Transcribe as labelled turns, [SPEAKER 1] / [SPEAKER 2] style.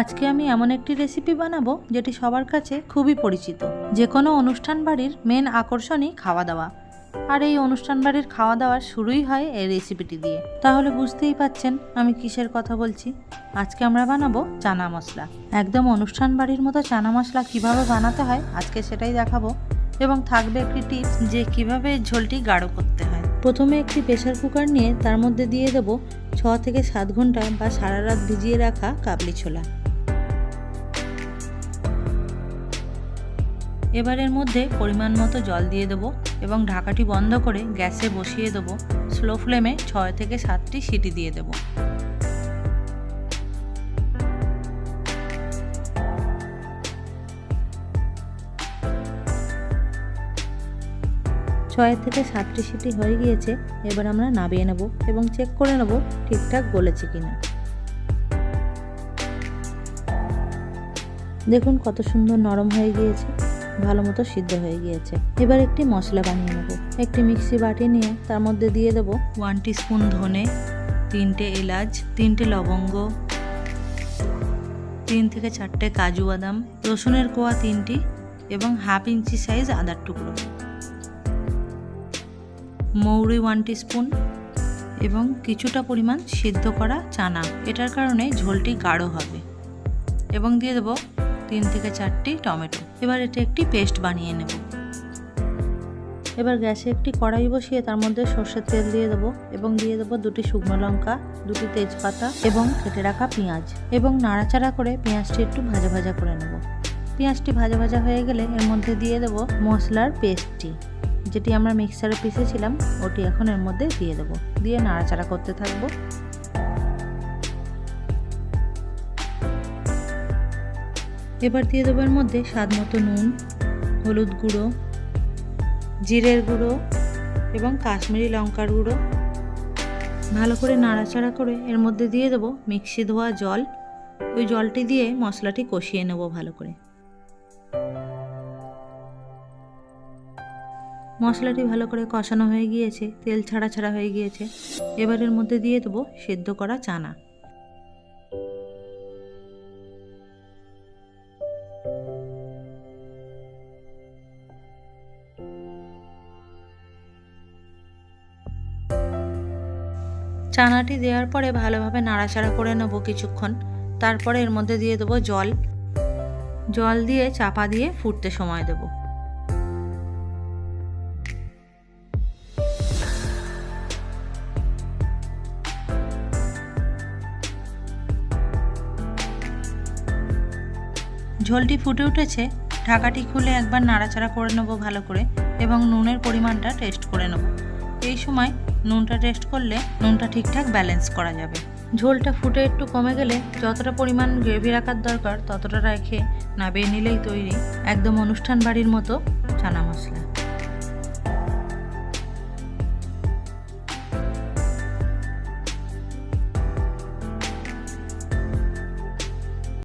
[SPEAKER 1] আজকে আমি এমন একটি রেসিপি বানাবো যেটি সবার কাছে খুবই পরিচিত। যে কোনো অনুষ্ঠান বাড়ির মেন আকর্ষণই খাওয়া দাওয়া। আর এই অনুষ্ঠান বাড়ির খাওয়া দাওয়ার শুরুই হয় এই রেসিপিটি দিয়ে। তাহলে বুঝতেই পাচ্ছেন আমি কিসের কথা বলছি। আজকে আমরা বানাবো চানা মশলা। একদম অনুষ্ঠান বাড়ির মতো চানা মশলা কীভাবে বানাতে হয় আজকে সেটাই দেখাবো। এবং থাকবে একটি টিপস যে কীভাবে ঝোলটি গাঢ় করতে হয়। প্রথমে একটি প্রেশার কুকার নিয়ে তার মধ্যে দিয়ে দেব ছ থেকে সাত ঘণ্টা বা সারা রাত ভিজিয়ে রাখা কাবলি ছোলা। এবার এর মধ্যে পরিমাণ মতো জল দিয়ে দেবো এবং ঢাকাটি বন্ধ করে গ্যাসে বসিয়ে দেবো। স্লো ফ্লেমে ছয় থেকে সাতটি সিটি দিয়ে দেবো। ছয় থেকে সাতটি সিটি হয়ে গিয়েছে, এবার আমরা নাবিয়ে নেব এবং চেক করে নেব ঠিকঠাক গলেছে কিনা। দেখুন কত সুন্দর নরম হয়ে গিয়েছে। ভালো মতো সিদ্ধ হয়ে গিয়েছে। এবার একটি মশলা বানিয়ে নেব। একটি মিক্সি বাটি নিয়ে তার মধ্যে দিয়ে দেব ওয়ান স্পুন ধনে, তিনটে এলাচ, তিনটে লবঙ্গ, তিন থেকে চারটে কাজু বাদাম, রসুনের কোয়া তিনটি এবং হাফ ইঞ্চি সাইজ আদার টুকরো। মৌরি ওয়ান স্পুন এবং কিছুটা পরিমাণ সিদ্ধ করা চানা। এটার কারণে ঝোলটি গাঢ় হবে। এবং দিয়ে দেবো তিন থেকে চারটি টমেটো। এবার এটা একটি পেস্ট বানিয়ে নেব। এবার গ্যাসে একটি কড়াই বসিয়ে তার মধ্যে সর্ষের তেল দিয়ে দেবো এবং দিয়ে দেবো দুটি শুকনো লঙ্কা, দুটি তেজপাতা এবং কেটে রাখা পেঁয়াজ এবং নাড়াচাড়া করে পেঁয়াজটি একটু ভাজা ভাজা করে নেব। পেঁয়াজটি ভাজা ভাজা হয়ে গেলে এর মধ্যে দিয়ে দেবো মশলার পেস্টটি। যেটি আমরা মিক্সারে পিসেছিলাম ওটি এখন এর মধ্যে দিয়ে দেবো। দিয়ে নাড়াচাড়া করতে থাকব। এবার দিয়ে দেবো এর মধ্যে স্বাদ মতো নুন, হলুদ গুঁড়ো, জিরের গুঁড়ো এবং কাশ্মীরি লঙ্কার গুঁড়ো। ভালো করে নাড়াচাড়া করে এর মধ্যে দিয়ে দেবো মিক্সি ধোয়া জল। ওই জলটি দিয়ে মশলাটি কষিয়ে নেব ভালো করে। মশলাটি ভালো করে কষানো হয়ে গিয়েছে, তেল ছাড়া ছাড়া হয়ে গিয়েছে। এবার এর মধ্যে দিয়ে দেবো সেদ্ধ করা চানা। চানাটি দেওয়ার পরে ভালোভাবে নাড়াচাড়া করে নেব কিছুক্ষণ। তারপরে এর মধ্যে দিয়ে দেবো জল। জল দিয়ে চাপা দিয়ে ফুটতে সময় দেবো। ঝোলটি ফুটে উঠেছে। ঢাকাটি খুলে একবার নাড়াচাড়া করে নেব ভালো করে এবং নুনের পরিমাণটা টেস্ট করে নেব। এই সময় নুনটা টেস্ট করলে নুনটা ঠিকঠাক ব্যালেন্স করা যাবে। ঝোলটা ফুটে একটু কমে গেলে যতটা পরিমাণ গ্রেভি রাখার দরকার ততটা রেখে নাবিয়ে নিলেই তৈরি একদম অনুষ্ঠান বাড়ির মতো চানা মশলা।